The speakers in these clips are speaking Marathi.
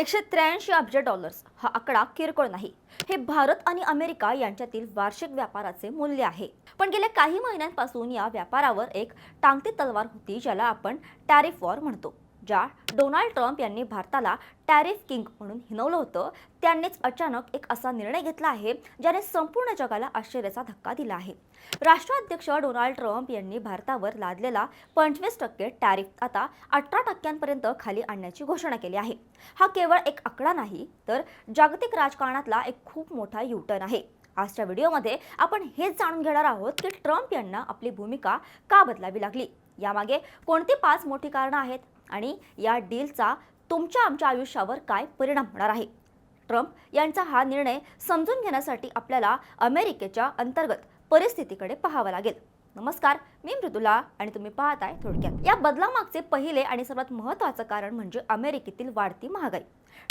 एकशे त्र्याऐंशी अब्ज डॉलर्स. हा आकडा किरकोळ नाही. हे भारत आणि अमेरिका यांच्यातील वार्षिक व्यापाराचे मूल्य आहे. पण गेल्या काही महिन्यांपासून या व्यापारावर एक टांगती तलवार होती ज्याला आपण टॅरिफ वॉर म्हणतो. ज्या डोनाल्ड ट्रम्प यांनी भारताला टॅरिफ किंग म्हणून हिनवलं होतं त्यांनीच अचानक एक असा निर्णय घेतला आहे ज्याने संपूर्ण जगाला आश्चर्याचा धक्का दिला आहे. राष्ट्राध्यक्ष डोनाल्ड ट्रम्प यांनी भारतावर लादलेला पंचवीस टक्के टॅरिफ आता अठरा टक्क्यांपर्यंत खाली आणण्याची घोषणा केली आहे. हा केवळ एक आकडा नाही तर जागतिक राजकारणातला एक खूप मोठा युटर्न आहे. आजच्या व्हिडिओमध्ये आपण हेच जाणून घेणार आहोत की ट्रम्प यांना आपली भूमिका का बदलावी लागली? यामागे कोणती पाच मोठी कारणं आहेत? आणि या डीलचा तुमच्या आमच्या आयुष्यावर काय परिणाम होणार आहे? ट्रम्प यांचा हा निर्णय समजून घेण्यासाठी आपल्याला अमेरिकेच्या अंतर्गत परिस्थितीकडे पाहावं लागेल. नमस्कार मी मृदुला आणि तुम्ही पाहत आहे थोडक्यात. या बदलामागचे पहिले आणि सर्वात महत्त्वाचं कारण म्हणजे अमेरिकेतील वाढती महागाई.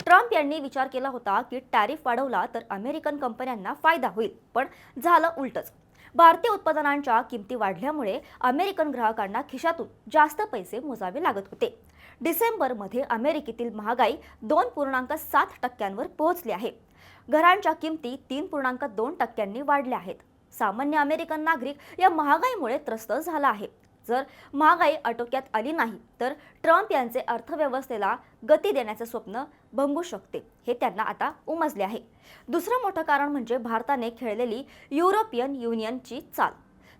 ट्रम्प यांनी विचार केला होता की टॅरिफ वाढवला तर अमेरिकन कंपन्यांना फायदा होईल पण झालं उलटच. भारतीय उत्पादनांच्या किमती वाढल्यामुळे अमेरिकन ग्राहकांना खिशातून जास्त पैसे मोजावे लागत होते. डिसेंबरमध्ये अमेरिकेतील महागाई दोन पूर्णांक सात टक्क्यांवर पोहोचली आहे. घरांच्या किमती तीन पूर्णांक दोन टक्क्यांनी वाढल्या आहेत. सामान्य अमेरिकन नागरिक या महागाईमुळे त्रस्त झाला आहे. जर महागाई आटोक्यात आली नाही तर ट्रम्प यांचे अर्थव्यवस्थेला गती देण्याचे स्वप्न भंगू शकते हे त्यांना आता उमजले आहे. दुसरं मोठं कारण म्हणजे भारताने खेळलेली युरोपियन युनियनची चाल.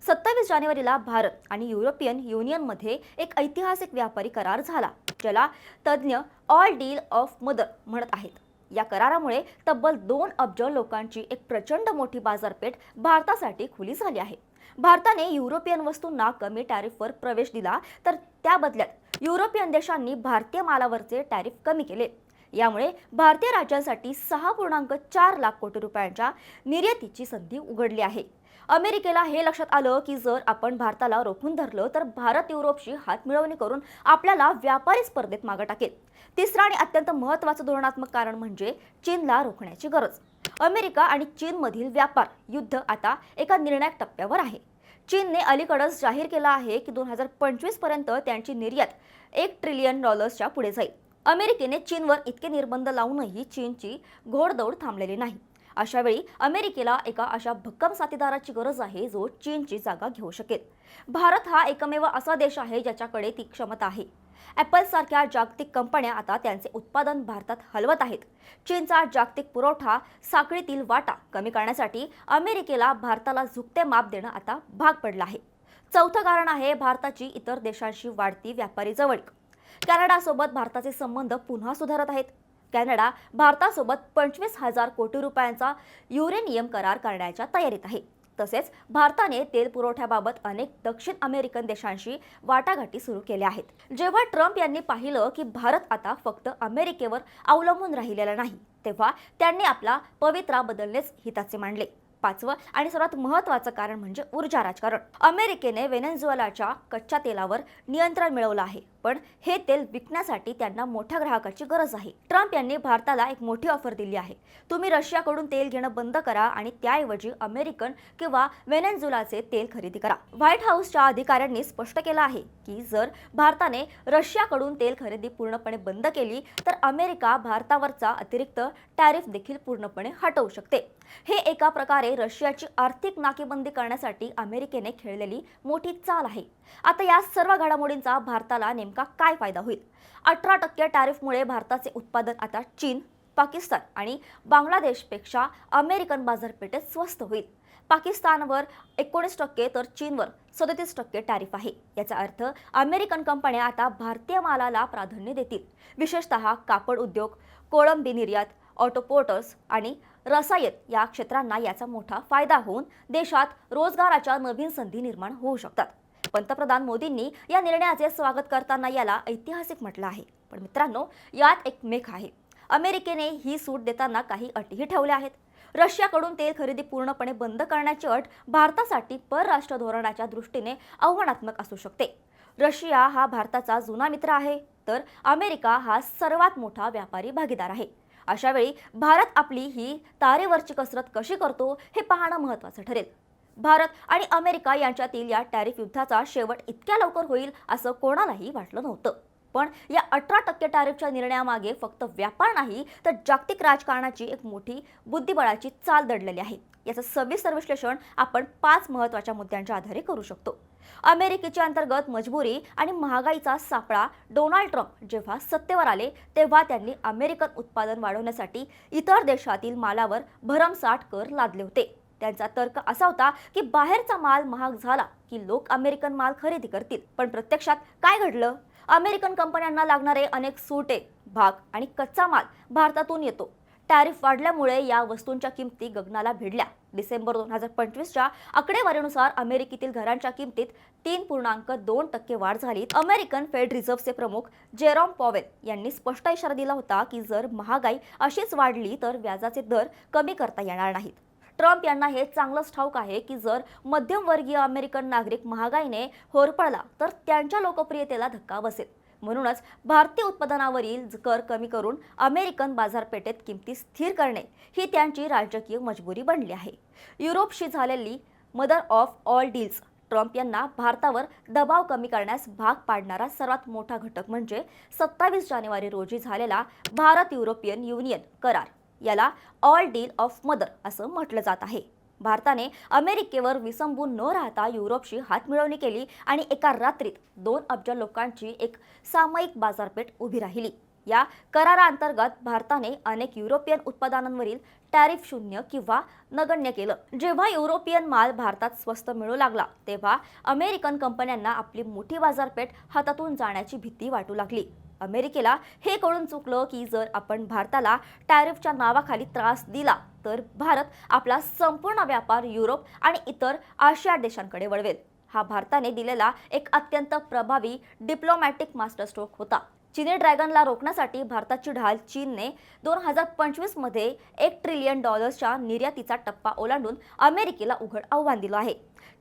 सत्तावीस जानेवारीला भारत आणि युरोपियन युनियनमध्ये एक ऐतिहासिक व्यापारी करार झाला ज्याला तज्ज्ञ ऑल डील ऑफ मदर म्हणत आहेत. या करारामुळे तब्बल दोन अब्ज लोकांची एक प्रचंड मोठी बाजारपेठ भारतासाठी खुली झाली आहे. भारताने युरोपियन वस्तूंना कमी टॅरिफवर प्रवेश दिला तर त्या बदल्यात युरोपियन देशांनी भारतीय मालावरचे टॅरिफ कमी केले. यामुळे भारतीय राज्यांसाठी सहा पूर्णांक चार लाख कोटी रुपयांच्या निर्यातीची संधी उघडली आहे. अमेरिकेला हे लक्षात आलं की जर आपण भारताला रोखून धरलं तर भारत युरोपशी हात मिळवणी करून आपल्याला व्यापारी स्पर्धेत मागं टाकेल. तिसरं आणि अत्यंत महत्त्वाचं धोरणात्मक कारण म्हणजे चीनला रोखण्याची गरज. अमेरिका आणि चीनमधील व्यापार युद्ध आता एका निर्णायक टप्प्यावर आहे. चीनने अलीकडच जाहीर केलं आहे की दोन हजार पंचवीसपर्यंत त्यांची निर्यात एक ट्रिलियन डॉलर्सच्या पुढे जाईल. अमेरिकेने चीनवर इतके निर्बंध लावूनही चीनची घोडदौड थांबलेली नाही. अशा वेळी अमेरिकेला एका अशा भक्कम साथीदाराची गरज आहे जो चीनची जागा घेऊ शकेल. भारत हा एकमेव असा देश आहे ज्याच्याकडे ती क्षमता आहे. ॲपल सारख्या जागतिक कंपन्या आता त्यांचे उत्पादन भारतात हलवत आहेत. चीनचा जागतिक पुरवठा साखळीतील वाटा कमी करण्यासाठी अमेरिकेला भारताला झुकते माप देणं आता भाग पडलं आहे. चौथं कारण आहे भारताची इतर देशांशी वाढती व्यापारी जवळीक. कॅनडासोबत भारताचे संबंध पुन्हा सुधारत आहेत. कॅनडा भारतासोबत पंचवीस हजार कोटी रुपयांचा युरेनियम करार करण्याच्या तयारीत आहे. तसेच भारताने तेल पुरवठ्याबाबत अनेक दक्षिण अमेरिकन देशांशी वाटाघाटी सुरू केल्या आहेत. जेव्हा ट्रम्प यांनी पाहिलं की भारत आता फक्त अमेरिकेवर अवलंबून राहिलेला नाही तेव्हा त्यांनी आपला पवित्रा बदलणेच हिताचे मांडले पाचवं आणि सर्वात महत्त्वाचं कारण म्हणजे ऊर्जा राजकारण. अमेरिकेने व्हेनेझुएलाच्या कच्च्या तेलावर नियंत्रण मिळवलं आहे. पण हे तेल विकण्यासाठी त्यांना मोठ्या ग्राहकाची गरज आहे. ट्रम्प यांनी भारताला एक मोठी ऑफर दिली आहे. तुम्ही रशियाकडून तेल घेणं बंद करा आणि त्याऐवजी अमेरिकन किंवा व्हेनेझुलाचे तेल खरेदी करा. व्हाईट हाऊसच्या अधिकाऱ्यांनी स्पष्ट केलं आहे की जर भारताने रशियाकडून तेल खरेदी पूर्णपणे बंद केली तर अमेरिका भारतावरचा अतिरिक्त टॅरिफ देखील पूर्णपणे हटवू शकते. हे एका प्रकारे रशियाची आर्थिक नाकेबंदी करण्यासाठी अमेरिकेने खेळलेली मोठी चाल आहे. आता या सर्व घडामोडींचा भारताला नेमका काय फायदा होईल? अठरा टक्के टॅरिफमुळे भारताचे उत्पादन आता चीन पाकिस्तान आणि बांगलादेशपेक्षा अमेरिकन बाजारपेठेत स्वस्त होईल. पाकिस्तानवर एकोणीस टक्के तर चीनवर सदतीस टक्के टॅरिफ आहे. याचा अर्थ अमेरिकन कंपन्या आता भारतीय मालाला प्राधान्य देतील. विशेषतः कापड उद्योग कोळंबी निर्यात ऑटोपोर्टर्स आणि रसायन या क्षेत्रांना याचा मोठा फायदा होऊन देशात रोजगाराच्या नवीन संधी निर्माण होऊ शकतात. पंतप्रधान मोदींनी या निर्णयाचे स्वागत करताना याला ऐतिहासिक म्हटलं आहे. पण मित्रांनो यात एक मेख आहे. अमेरिकेने ही सूट देताना काही अटीही ठेवल्या आहेत. रशियाकडून तेल खरेदी पूर्णपणे बंद करण्याची अट भारतासाठी परराष्ट्र धोरणाच्या दृष्टीने आव्हानात्मक असू शकते. रशिया हा भारताचा जुना मित्र आहे तर अमेरिका हा सर्वात मोठा व्यापारी भागीदार आहे. अशावेळी भारत आपली ही तारेवरची कसरत कशी करतो हे पाहणं महत्त्वाचं ठरेल. भारत आणि अमेरिका यांच्यातील या टॅरिफ युद्धाचा शेवट इतक्या लवकर होईल असं कोणालाही वाटलं नव्हतं. पण या अठरा टक्के टॅरिफच्या निर्णयामागे फक्त व्यापार नाही तर जागतिक राजकारणाची एक मोठी बुद्धिबळाची चाल दडलेली आहे. याचं सविस्तर विश्लेषण आपण पाच महत्त्वाच्या मुद्द्यांच्या आधारे करू शकतो. अमेरिकेच्या अंतर्गत मजबुरी आणि महागाईचा सापळा डोनाल्ड ट्रम्प जेव्हा सत्तेवर आले तेव्हा त्यांनी अमेरिकन उत्पादन वाढवण्यासाठी इतर देशातील मालावर भरमसाठ कर लादले होते. त्यांचा तर्क असा होता की बाहेरचा माल महाग झाला की लोक अमेरिकन माल खरेदी करतील. पण प्रत्यक्षात काय घडलं? अमेरिकन कंपन्यांना लागणारे अनेक सुटे भाग आणि कच्चा माल भारतातून येतो. टॅरिफ वाढल्यामुळे या वस्तूंच्या किमती गगनाला भिडल्या. डिसेंबर दोन हजार पंचवीसच्या आकडेवारीनुसार अमेरिकेतील घरांच्या किमतीत तीन पूर्णांक दोन टक्के वाढ झाली. अमेरिकन फेड रिझर्व्हचे प्रमुख जेरॉम पॉवेल यांनी स्पष्ट इशारा दिला होता की जर महागाई अशीच वाढली तर व्याजाचे दर कमी करता येणार नाहीत. ट्रम्प यांना हे चांगलंच ठाऊक आहे की जर मध्यमवर्गीय अमेरिकन नागरिक महागाईने होरपळला तर त्यांच्या लोकप्रियतेला धक्का बसेल. म्हणूनच भारतीय उत्पादनावरील कर कमी करून अमेरिकन बाजारपेठेत किमती स्थिर करणे ही त्यांची राजकीय मजबुरी बनली आहे. युरोपशी झालेली mother of all deals Trump यांना भारतावर दबाव कमी करण्यास भाग पाडणारा सर्वात मोठा घटक म्हणजे सत्तावीस जानेवारी रोजी झालेला भारत युरोपियन युनियन करार. याला ऑल डील ऑफ मदर असं म्हटलं जात आहे. भारताने अमेरिकेवर विसंबून न राहता युरोपशी हातमिळवणी केली आणि एका रात्रीत दोन अब्ज लोकांची एक सामायिक बाजारपेठ उभी राहिली. या कराराअंतर्गत भारताने अनेक युरोपियन उत्पादनांवरील टॅरिफ शून्य किंवा नगण्य केलं. जेव्हा युरोपियन माल भारतात स्वस्त मिळू लागला तेव्हा अमेरिकन कंपन्यांना आपली मोठी बाजारपेठ हातातून जाण्याची भीती वाटू लागली. अमेरिकेला हे कळून चुकलं की जर आपण भारताला टॅरिफच्या नावाखाली त्रास दिला तर भारत आपला संपूर्ण व्यापार युरोप आणि इतर आशिया देशांकडे वळवेल. हा भारताने दिलेला एक अत्यंत प्रभावी डिप्लोमॅटिक मास्टरस्ट्रोक होता. चिनी ड्रॅगनला रोखण्यासाठी भारताची ढाल चीनने दोन हजार पंचवीसमध्ये एक ट्रिलियन डॉलर्सच्या निर्यातीचा टप्पा ओलांडून अमेरिकेला उघड आव्हान दिलं आहे.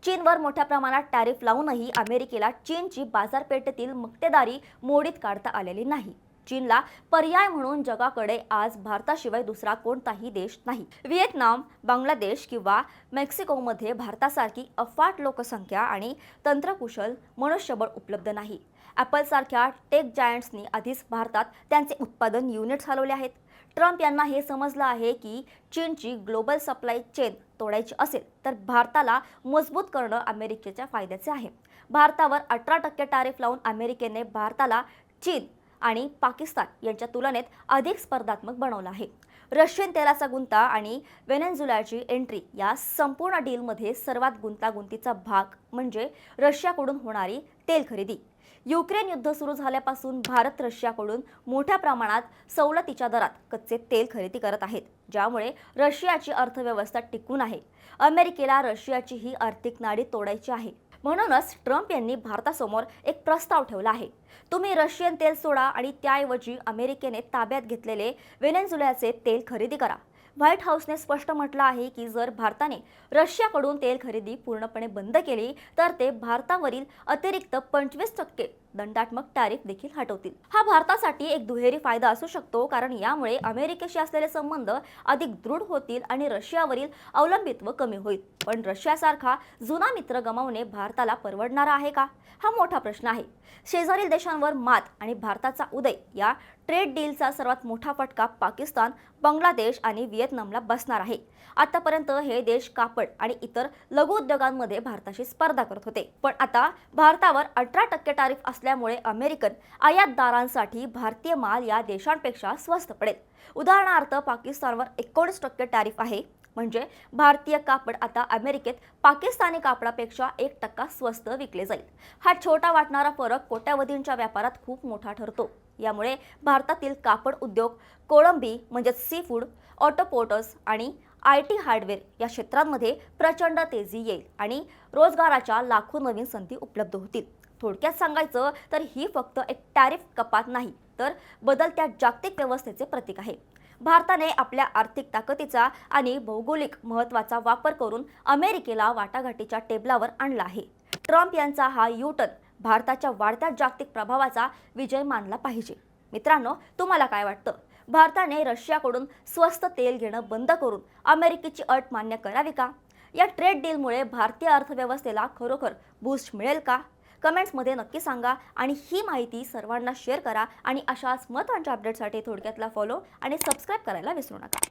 चीनवर मोठ्या प्रमाणात टॅरिफ लावूनही अमेरिकेला चीनची बाजारपेठेतील मक्तेदारी मोडीत काढता आलेली नाही. चीनला पर्याय म्हणून जगाकडे आज भारताशिवाय दुसरा कोणताही देश नाही. व्हिएतनाम बांगलादेश किंवा मेक्सिकोमध्ये भारतासारखी अफाट लोकसंख्या आणि तंत्रकुशल मनुष्यबळ उपलब्ध नाही. ॲपलसारख्या टेक जायंट्सनी आधीच भारतात त्यांचे उत्पादन युनिट्स हलवले आहेत. ट्रम्प यांना हे समजलं आहे की चीनची ग्लोबल सप्लाय चेन तोडायची असेल तर भारताला मजबूत करणं अमेरिकेच्या फायद्याचे आहे. भारतावर अठरा टक्के टॅरिफ लावून अमेरिकेने भारताला चीन आणि पाकिस्तान यांच्या तुलनेत अधिक स्पर्धात्मक बनवलं आहे. रशियन तेलाचा गुंता आणि वेनेझुलाची एंट्री या संपूर्ण डीलमध्ये सर्वात गुंतागुंतीचा भाग म्हणजे रशियाकडून होणारी तेल खरेदी. युक्रेन युद्ध सुरू झाल्यापासून भारत रशियाकडून मोठ्या प्रमाणात सवलतीच्या दरात कच्चे तेल खरेदी करत आहेत ज्यामुळे रशियाची अर्थव्यवस्था टिकून आहे. अमेरिकेला रशियाची ही आर्थिक नाडी तोडायची आहे. म्हणूनच ट्रम्प यांनी भारतासमोर एक प्रस्ताव ठेवला आहे. तुम्ही रशियन तेल सोडा आणि त्याऐवजी अमेरिकेने ताब्यात घेतलेले वेनेझुल्याचे तेल खरेदी करा. व्हाईट हाऊसने स्पष्ट म्हटलं आहे की जर भारताने रशियाकडून तेल खरेदी पूर्णपणे बंद केली तर ते भारतावरील अतिरिक्त पंचवीस टक्के दंडात्मक टॅरिफ देखील हटवतील. हा भारतासाठी एक दुहेरी फायदा असू शकतो कारण यामुळे अमेरिकेशी असलेले संबंध अधिक दृढ होतील आणि रशियावरील अवलंबित्व कमी होईल. पण रशियासारखा जुना मित्र गमावणे भारताला परवडणारा आहे का? हा मोठा प्रश्न आहे. शेजारील देशांवर मात आणि भारताचा उदय या ट्रेड डीलचा सर्वात मोठा फटका पाकिस्तान बांगलादेश आणि व्हिएतनामला बसणार आहे. आतापर्यंत हे देश कापड आणि इतर लघु उद्योगांमध्ये भारताशी स्पर्धा करत होते. पण आता भारतावर अठरा टक्के टॅरिफ असल्यामुळे अमेरिकन आयातदारांसाठी भारतीय माल या देशांपेक्षा स्वस्त पडेल. उदाहरणार्थ पाकिस्तानवर एकोणीस टक्के टॅरिफ आहे. म्हणजे भारतीय कापड आता अमेरिकेत पाकिस्तानी कापडापेक्षा एक टक्का स्वस्त विकले जाईल. हा छोटा वाटणारा फरक कोट्यावधींच्या व्यापारात खूप मोठा ठरतो. यामुळे भारतातील कापड उद्योग कोळंबी म्हणजेच सी फूड ऑटोपोर्टर्स आणि आय टी हार्डवेअर या क्षेत्रांमध्ये प्रचंड तेजी येईल आणि रोजगाराच्या लाखो नवीन संधी उपलब्ध होतील. थोडक्यात सांगायचं तर ही फक्त एक टॅरिफ कपात नाही तर बदलत्या जागतिक व्यवस्थेचे प्रतीक आहे. भारताने आपल्या आर्थिक ताकदीचा आणि भौगोलिक महत्त्वाचा वापर करून अमेरिकेला वाटाघाटीच्या टेबलावर आणला आहे. ट्रम्प यांचा हा यूटन भारताच्या वाढत्या जागतिक प्रभावाचा विजय मानला पाहिजे. मित्रांनो तुम्हाला काय वाटतं? भारताने रशियाकडून स्वस्त तेल घेणं बंद करून अमेरिकेची अट मान्य करावी का? या ट्रेड डीलमुळे भारतीय अर्थव्यवस्थेला खरोखर बूस्ट मिळेल का? कमेंट्समध्ये नक्की सांगा आणि ही माहिती सर्वांना शेअर करा आणि अशाच महत्त्वांच्या अपडेटसाठी थोडक्यातला फॉलो आणि सबस्क्राईब करायला विसरू नका.